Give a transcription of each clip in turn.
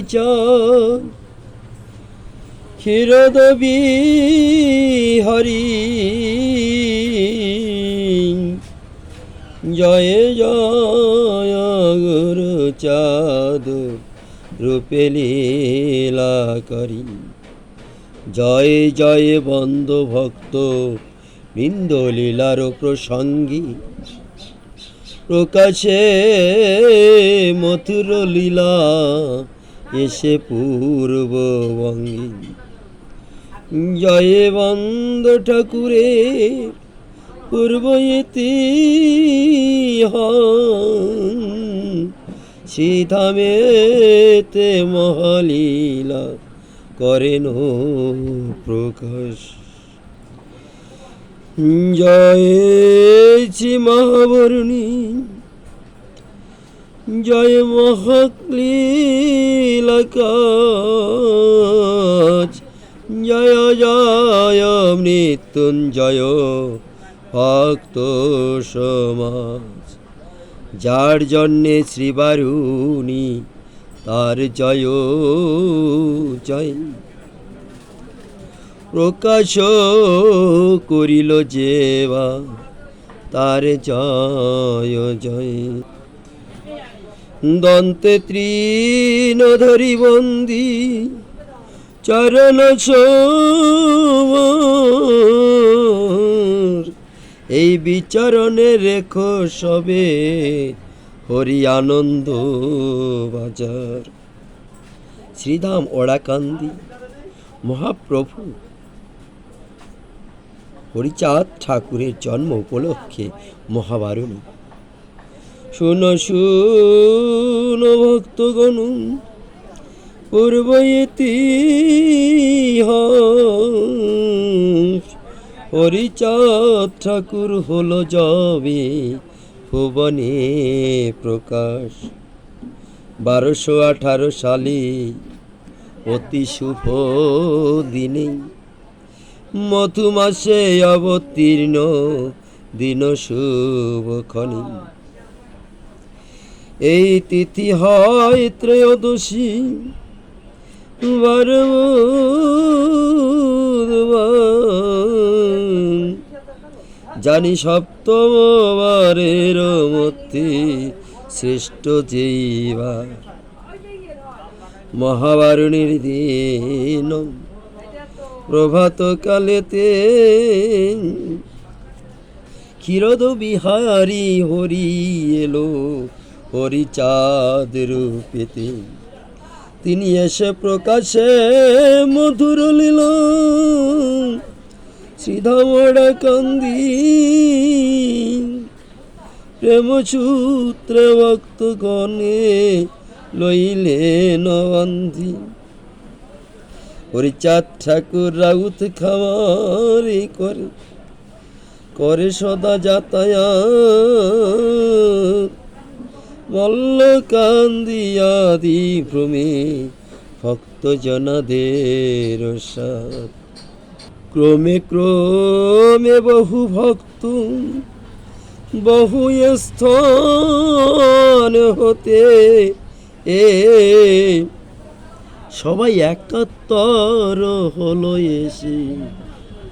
হরিচাঁদ ক্ষীরদবি হরি জয় জয় গুরু চাঁদ রূপে লীলা করি। জয় জয় বন্ধ ভক্ত বৃন্দ লীলার প্রসঙ্গী। প্রকাশে মথুর লীলা এসে পূর্ববঙ্গে জয় বন্দ ঠাকুরের পূর্ব সীতামেতে মহালীলা করেন প্রকাশ। জয় শ্রী মহাবরণী। জয় মহাক্লীলকাজ জয় জয় মৃত্যুঞ্জয় ভক্ত সমাজ। যার জন্যে শ্রীবারুণী তার জয় জয়। প্রকাশ করিল যেবা তার জয় জয়। দন্তে তৃণ ধরি বন্দি চরণ। এই বিচারণে রেখো সবে হরি আনন্দ বাজার শ্রীধাম ওড়াকান্দি, মহাপ্রভু, হরিচাঁদ ঠাকুরের জন্ম উপলক্ষে মহাবারণী শুনো শুনো, ভক্তগণ পূর্ব ইতিহাস হরিচাঁদ ঠাকুর হলো যবে ভুবনে প্রকাশ। বারোশো আঠারো সালে অতি শুভ দিনে মধু মাসে অবতীর্ণ দিন শুভক্ষণে এই তিথি হয় ত্রয়োদশী। জানি সপ্তমবারের মধ্যে শ্রেষ্ঠ যেইবার মহাবারুণীর দিন প্রভাত কালেতে ক্ষীরদ বিহারি হরি এলো। হরিচাঁদ রূপেতে। তিনি এসে প্রকাশে মধুর লীল। শ্রীধামড়া কান্দি। প্রেম সূত্র ভক্ত গণে লইলে নবন্ধি হরিচাঁদ ঠাকুর রাউত খামারি করে করে সদা যাতায়াত। মল্ল কান্দিয়াদি ভ্রমে ভক্ত জনাদের ক্রমে ক্রমে বহু ভক্ত বহু স্থান হতে এ। সবাই একাত্তর হলো এসে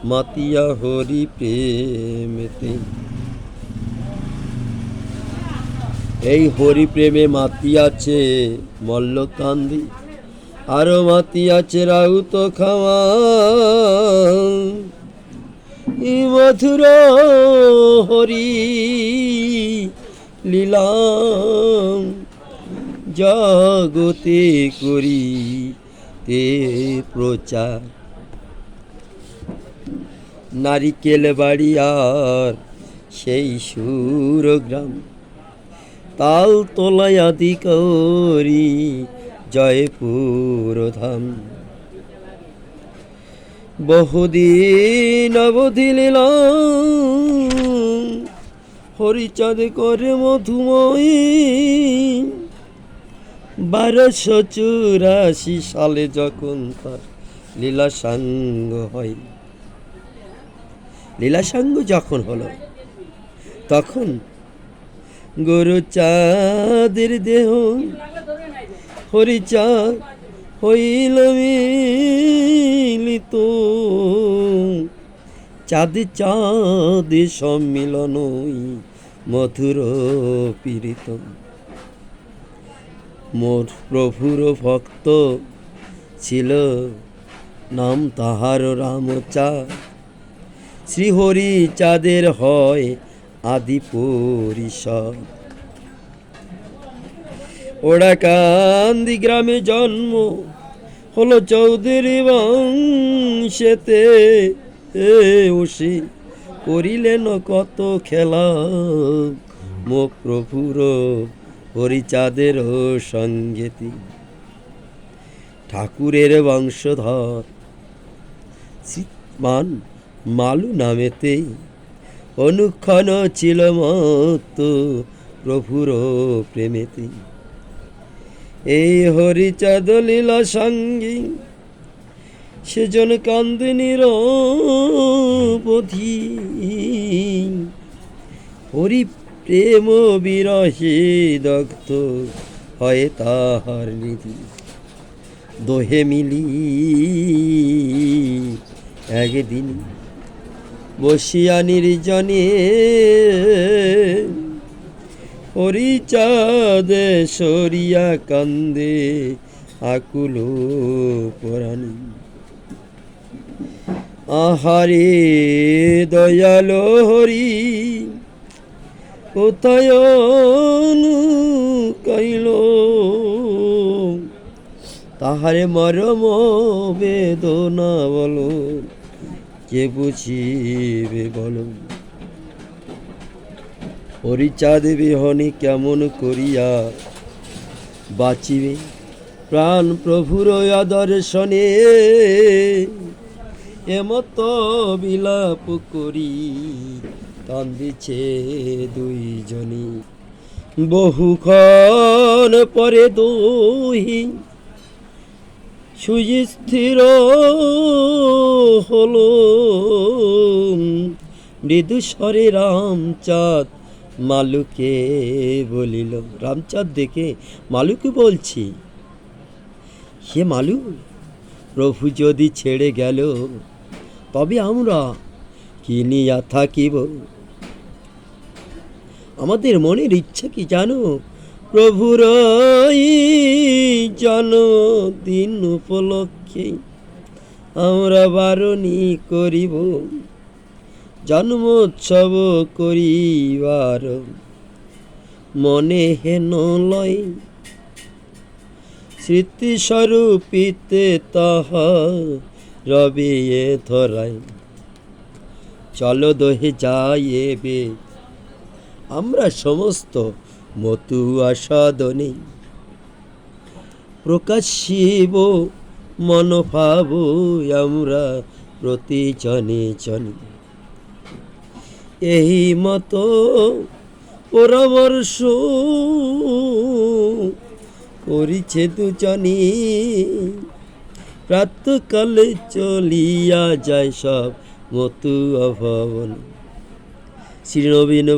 মাতিয়া হরি প্রেমেতে। এই হরি প্রেমে মাতিয়াছে মল্লকান্দি। আরও মাতিয়াছে রাউত ই মধুর হরি লীলা জগতে করি তে প্রচার। নারিকেল বাড়ি আর সেই সুরগ্রাম। তাল তোলায় আদি করি জয়পুর ধাম। বহুদিন অবধি লীলাম হরিচাঁদ করে মধুময়ী। বারোশো চুরাশি সালে যখন তার লীলা সাঙ্গ হয় লীলা সাঙ্গ যখন হলো, তখন গরু চাঁদের দেহ হরিচাঁদ হইল মিলিত। চাঁদে চাঁদে সম্মিলন মধুর পীড়িত। মোর প্রভুর ভক্ত ছিল নাম তাহার রামচাঁদ শ্রীহরি চাঁদের হয় আদি পরিষদ ওরা কান্দি গ্রামে জন্ম হলো চৌধুরী বংশেতে। উসি করিলেন কত খেলা। মো প্রভুর হরিচাঁদের সঙ্গেতি। ঠাকুরের বংশধর মান মালু নামেতে অনুক্ষণ ছিল মত প্রভুর প্রেমেতে। এই হরিচাঁদ লীলা সঙ্গী, সেজন কান্দিনীর পথি হরি প্রেম বিরহে দগ্ধ হয় তাহার নিধি। দোহে মিলি একদিন বসিয়া নির্জনে হরিচাঁদে সরিয়া কান্দে আকুল পরাণী। আহারে দয়াল হরি, কোথায় কাইল? তাহারে মরম বেদনা বলো। বুঝিবে বলো? হরিচাঁদ বিহনে কেমন করিয়া? বাঁচিবে প্রাণ প্রভুর আদর্শনে? এমত বিলাপ করি, কান্দিছে দুইজনী। বহুক্ষণ পরে দুহি সুস্থির হলো। মৃদু স্বরে রামচাঁদ মালুকে বলিল, রামচাঁদ দেখে মালুকে বলছি হে মালু প্রভু যদি ছেড়ে গেল, তবে আমরা কি নিয়া থাকিব? আমাদের মনের ইচ্ছা কি জানো? প্রভুর জন্মদিন উপলক্ষে আমরা বারণী করিব, জন্মোৎসব করিবার। মনে হেন লয়, স্মৃতিস্বরূপিতে তাহা রবে এ ধরায় চলো দহে যাই এবে, আমরা সমস্ত মতু আসাদনে প্রকাশিব মনোভাব আমরা প্রতি জনে। জনে এই মতো পরামর্শ করিছে দুজনী। প্রাতকালে চলিয়া যায় সব মতু অভবন শ্রী নবীন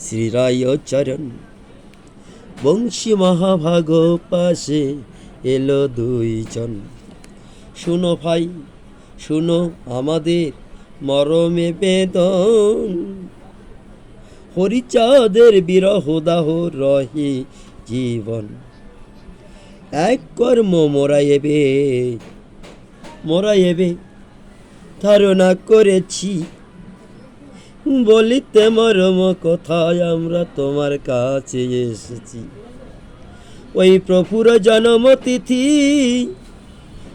বসু আর চরণ বংশী মহাভাগ পাশে এলো দুইজন। শুনো ভাই, শুনো আমাদের মরমে বেদন। হরিচাঁদের বিরহ দাহ রহে জীবন। এক কর্ম মোরাইবে মোরাইবে ধারণা করেছি বলিতে মরম কথায়? আমরা তোমার কাছে এসেছি। ওই প্রভুর জন্ম তিথি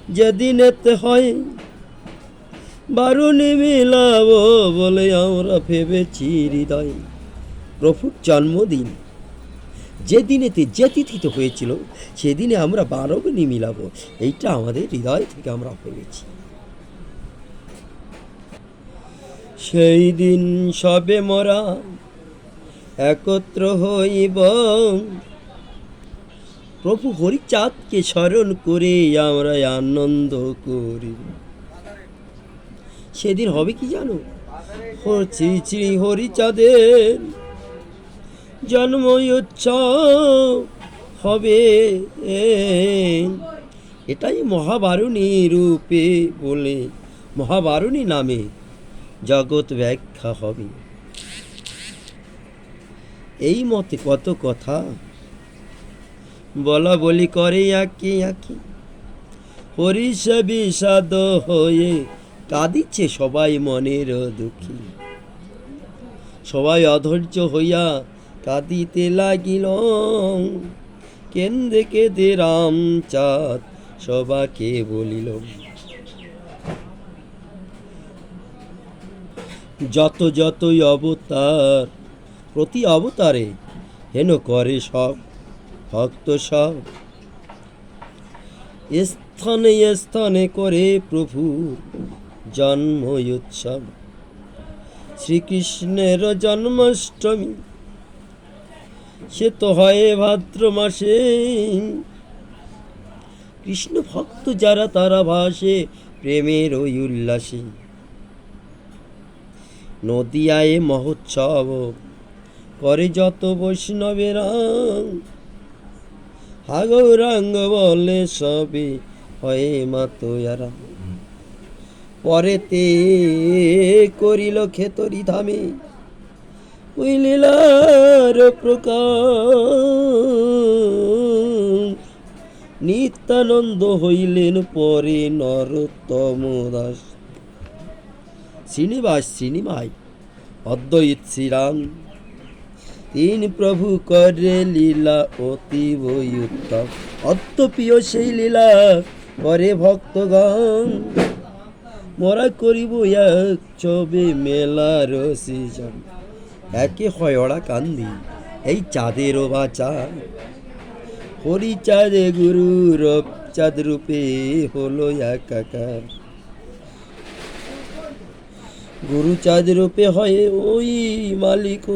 যেদিনেতে হয়, বারুণী মিলাব বলে আমরা ভেবেছি হৃদয়। প্রভুর জন্মদিন যে দিনেতে যে তিথিতে হয়েছিল, সেদিনে আমরা বারবণী মিলাব। এইটা আমাদের হৃদয় থেকে আমরা ভেবেছি। সেই দিন সবে মরা একত্র হইব। প্রভু হরিচাঁদকে স্মরণ করে আমরা আনন্দ করি। সেদিন হবে কি জানো? শ্রী শ্রী হরিচাঁদের জন্ম উৎসব হবে। এটাই মহাবারুণী রূপে বলে, মহাবারুণী নামে জগৎ ব্যাখ্যা হবে। এই মতে কত কথা? বলা বলি করে আঁকি আঁকি। হরিষ বিষাদ হয়ে কাঁদিচ্ছে সবাই মনের দুঃখী। সবাই অধৈর্য হইয়া কাঁদিতে লাগিল। কেন্দ্রে কেঁদে রামচাঁদ সবাকে বলিল যত যতই অবতার, প্রতি অবতারে হেন করে সব, ভক্ত সব। স্থানে স্থানে করে প্রভু জন্ম উৎসব। শ্রীকৃষ্ণের জন্মাষ্টমী, সে তো হয় ভাদ্র মাসে। কৃষ্ণ ভক্ত যারা তারা ভাসে প্রেমের ওই উল্লাসে। নদিয়ায় মহোৎসব। করে যত বৈষ্ণবেরা, হাগৌরাঙ্গ বলে সবে হয় মাতোয়ারা পরেতে করিল খেতরি ধামে, ওই নিত্যানন্দ হইলেন পরে নরোত্তম দাস। শ্রীনিবাস শ্রীনিমাই, অদ্বৈত শ্রীরাম। তিন প্রভু করে লীলা অতীব উত্তম। অত্যপ্রিয় সেই লীলা করে ভক্তগণ। মোরা করিব এক ছবি মেলার সিজন একে হয় ওরা কান্দি, এই চাঁদেরও বাচা। হরি চাঁদে গুরু রব চাঁদ রূপে হলো একাকার। গুরু চাঁদ রূপে হয় ওই মালিক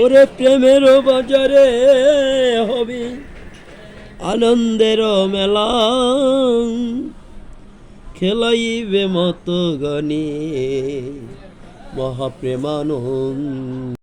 ওরে প্রেমের বাজারে হবে আনন্দের মেলা। খেলাইবে মত গণে মহাপ্রেমানন্দ।